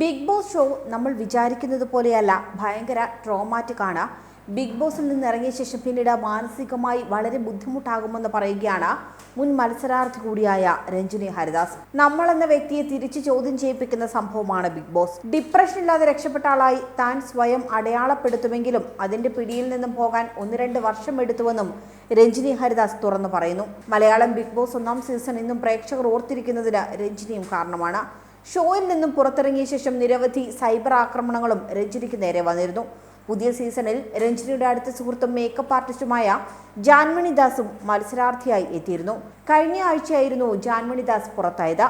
Big Boss show നമ്മൾ വിചാരിക്കുന്നത് പോലെയല്ല. ഭയങ്കര ട്രോമാറ്റിക് ആണ്. ബിഗ് ബോസിൽ നിന്ന് ഇറങ്ങിയ ശേഷം പിന്നീട് മാനസികമായി വളരെ ബുദ്ധിമുട്ടാകുമെന്ന് പറയുകയാണ് മുൻ മത്സരാർത്ഥി കൂടിയായ രഞ്ജിനി ഹരിദാസ്. നമ്മൾ എന്ന വ്യക്തിയെ തിരിച്ചു ചോദ്യം ചെയ്യിപ്പിക്കുന്ന സംഭവമാണ് ബിഗ് ബോസ്. ഡിപ്രഷൻ ഇല്ലാതെ രക്ഷപ്പെട്ട ആളായി താൻ സ്വയം അടയാളപ്പെടുത്തുമെങ്കിലും അതിന്റെ പിടിയിൽ നിന്നും പോകാൻ ഒന്ന് രണ്ട് വർഷം എടുത്തുവെന്നും രഞ്ജിനി ഹരിദാസ് തുറന്നു പറയുന്നു. മലയാളം ബിഗ് ബോസ് ഒന്നാം സീസൺ ഇന്നും പ്രേക്ഷകർ ഓർത്തിരിക്കുന്നതിന് രഞ്ജിനിയും കാരണമാണ്. ഷോയിൽ നിന്നും പുറത്തിറങ്ങിയ ശേഷം നിരവധി സൈബർ ആക്രമണങ്ങളും രഞ്ജിനിക്ക് നേരെ വന്നിരുന്നു. പുതിയ സീസണിൽ രഞ്ജിനിയുടെ അടുത്ത സുഹൃത്തും മേക്കപ്പ് ആർട്ടിസ്റ്റുമായ ജാൻമണി ദാസും മത്സരാർത്ഥിയായി എത്തിയിരുന്നു. കഴിഞ്ഞ ആഴ്ചയായിരുന്നു ജാൻമണി ദാസ് പുറത്തായത്.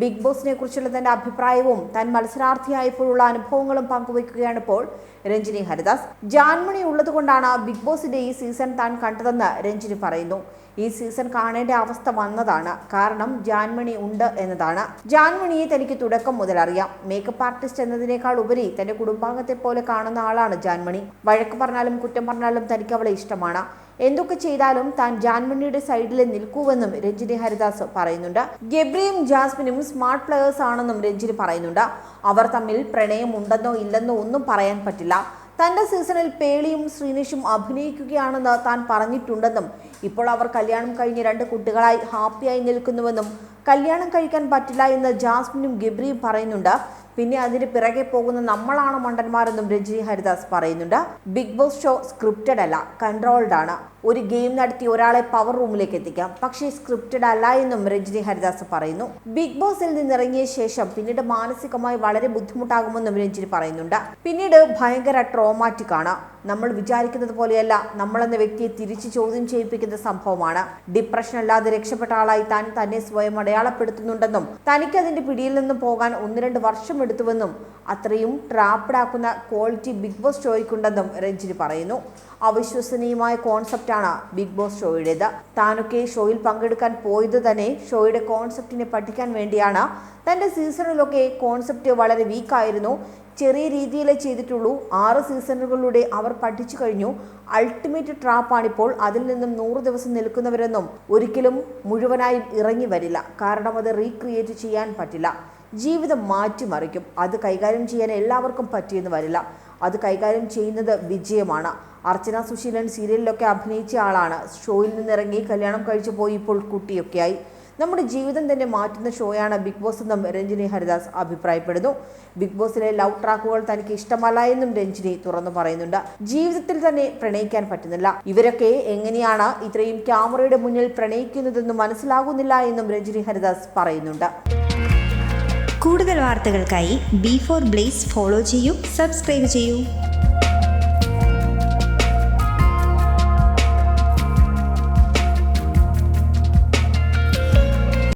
ബിഗ് ബോസിനെ കുറിച്ചുള്ള തന്റെ അഭിപ്രായവും താൻ മത്സരാർത്ഥിയായപ്പോഴുള്ള അനുഭവങ്ങളും പങ്കുവയ്ക്കുകയാണ് ഇപ്പോൾ രഞ്ജിനി ഹരിദാസ്. ജാൻമണി ഉള്ളതുകൊണ്ടാണ് ബിഗ് ബോസിന്റെ ഈ സീസൺ താൻ കണ്ടതെന്ന് രഞ്ജിനി പറയുന്നു. ഈ സീസൺ കാണേണ്ട അവസ്ഥ വന്നതാണ്. കാരണം ജാൻമണി ഉണ്ട് എന്നതാണ്. ജാൻമണിയെ തനിക്ക് തുടക്കം മുതൽ അറിയാം. മേക്കപ്പ് ആർട്ടിസ്റ്റ് എന്നതിനേക്കാൾ ഉപരി തന്റെ കുടുംബാംഗത്തെ പോലെ കാണുന്ന ആളാണ് ജാൻമണി. വഴക്ക് പറഞ്ഞാലും കുറ്റം പറഞ്ഞാലും തനിക്ക് അവളെ ഇഷ്ടമാണ്. എന്തൊക്കെ ചെയ്താലും താൻ ജാൻമണിയുടെ സൈഡിൽ നിൽക്കൂവെന്നും രഞ്ജിനി ഹരിദാസ് പറയുന്നുണ്ട്. ഗബ്രിയും ജാസ്മിനും സ്മാർട്ട് പ്ലെയേഴ്സ് ആണെന്നും രഞ്ജിനി പറയുന്നുണ്ട്. അവർ തമ്മിൽ പ്രണയമുണ്ടെന്നോ ഇല്ലെന്നോ ഒന്നും പറയാൻ പറ്റില്ല. തന്റെ സീസണിൽ പേളിയും ശ്രീനിഷും അഭിനയിക്കുകയാണെന്ന് താൻ പറഞ്ഞിട്ടുണ്ടെന്നും ഇപ്പോൾ അവർ കല്യാണം കഴിഞ്ഞ് രണ്ട് കുട്ടികളായി ഹാപ്പിയായി നിൽക്കുന്നുവെന്നും കല്യാണം കഴിക്കാൻ പറ്റില്ല എന്ന് ജാസ്മിനും ഗിബ്രിയും പറയുന്നുണ്ട്. പിന്നെ അതിന് പിറകെ പോകുന്ന നമ്മളാണ് മണ്ടന്മാരെന്നും രജി ഹരിദാസ് പറയുന്നുണ്ട്. ബിഗ് ബോസ് ഷോ സ്ക്രിപ്റ്റഡ് അല്ല കൺട്രോൾഡ് ആണ്. ഒരു ഗെയിം നടത്തി ഒരാളെ പവർ റൂമിലേക്ക് എത്തിക്കാം. പക്ഷേ സ്ക്രിപ്റ്റഡ് അല്ല എന്നും രഞ്ജിനി ഹരിദാസ് പറയുന്നു. ബിഗ് ബോസിൽ നിന്നിറങ്ങിയ ശേഷം പിന്നീട് മാനസികമായി വളരെ ബുദ്ധിമുട്ടാകുമെന്നും രഞ്ജിനി പറയുന്നുണ്ട്. പിന്നീട് ഭയങ്കര ട്രോമാറ്റിക് ആണ്. നമ്മൾ വിചാരിക്കുന്നത് പോലെയല്ല നമ്മളെന്ന വ്യക്തിയെ തിരിച്ചു ചോദ്യം ചെയ്യിപ്പിക്കുന്ന സംഭവമാണ്. ഡിപ്രഷൻ അല്ലാതെ രക്ഷപ്പെട്ട ആളായി താൻ തന്നെ സ്വയം അടയാളപ്പെടുത്തുന്നുണ്ടെന്നും തനിക്ക് അതിന്റെ പിടിയിൽ നിന്നും പോകാൻ ഒന്ന് രണ്ട് വർഷം എടുത്തുവെന്നും അത്രയും ട്രാപ്ഡാക്കുന്ന ക്വാളിറ്റി ബിഗ് ബോസ് ഷോയ്ക്കുണ്ടെന്നും രഞ്ജിനി പറയുന്നു. അവിശ്വസനീയമായ കോൺസെപ്റ്റാണ് ബിഗ് ബോസ് ഷോയുടേത്. താനൊക്കെ ഷോയിൽ പങ്കെടുക്കാൻ പോയത് തന്നെ ഷോയുടെ കോൺസെപ്റ്റിനെ പഠിക്കാൻ വേണ്ടിയാണ്. തന്റെ സീസണിലൊക്കെ കോൺസെപ്റ്റ് വളരെ വീക്കായിരുന്നു ചെറിയ രീതിയിലേ ചെയ്തിട്ടുള്ളൂ. ആറ് സീസണുകളിലൂടെ അവർ പഠിച്ചു കഴിഞ്ഞു. അൾട്ടിമേറ്റ് ട്രാപ്പാണിപ്പോൾ അതിൽ നിന്നും നൂറ് ദിവസം നിൽക്കുന്നവരെന്നും ഒരിക്കലും മുഴുവനായും ഇറങ്ങി വരില്ല. കാരണം അത് റീക്രിയേറ്റ് ചെയ്യാൻ പറ്റില്ല. ജീവിതം മാറ്റിമറിക്കും. അത് കൈകാര്യം ചെയ്യാൻ എല്ലാവർക്കും പറ്റിയെന്ന് വരില്ല. അത് കൈകാര്യം ചെയ്യുന്നത് വിജയമാണ്. അർച്ചന സുശീലൻ സീരിയലിലൊക്കെ അഭിനയിച്ച ആളാണ്. ഷോയിൽ നിന്നിറങ്ങി കല്യാണം കഴിച്ചു പോയി ഇപ്പോൾ കുട്ടിയൊക്കെയായി. നമ്മുടെ ജീവിതം തന്നെ മാറ്റുന്ന ഷോയാണ് ബിഗ് ബോസ് എന്നും രഞ്ജിനി ഹരിദാസ് അഭിപ്രായപ്പെടുന്നു. ബിഗ് ബോസിലെ ലവ് ട്രാക്കുകൾ തനിക്ക് ഇഷ്ടമല്ല എന്നും രഞ്ജിനി തുറന്നു പറയുന്നുണ്ട്. ജീവിതത്തിൽ തന്നെ പ്രണയിക്കാൻ പറ്റുന്നില്ല. ഇവരൊക്കെ എങ്ങനെയാണ് ഇത്രയും ക്യാമറയുടെ മുന്നിൽ പ്രണയിക്കുന്നതെന്ന് മനസ്സിലാകുന്നില്ല എന്നും രഞ്ജിനി ഹരിദാസ് പറയുന്നുണ്ട്. കൂടുതൽ വാർത്തകൾക്കായി ബി ഫോർ ബ്ലേസ് ഫോളോ ചെയ്യൂ സബ്സ്ക്രൈബ് ചെയ്യൂ.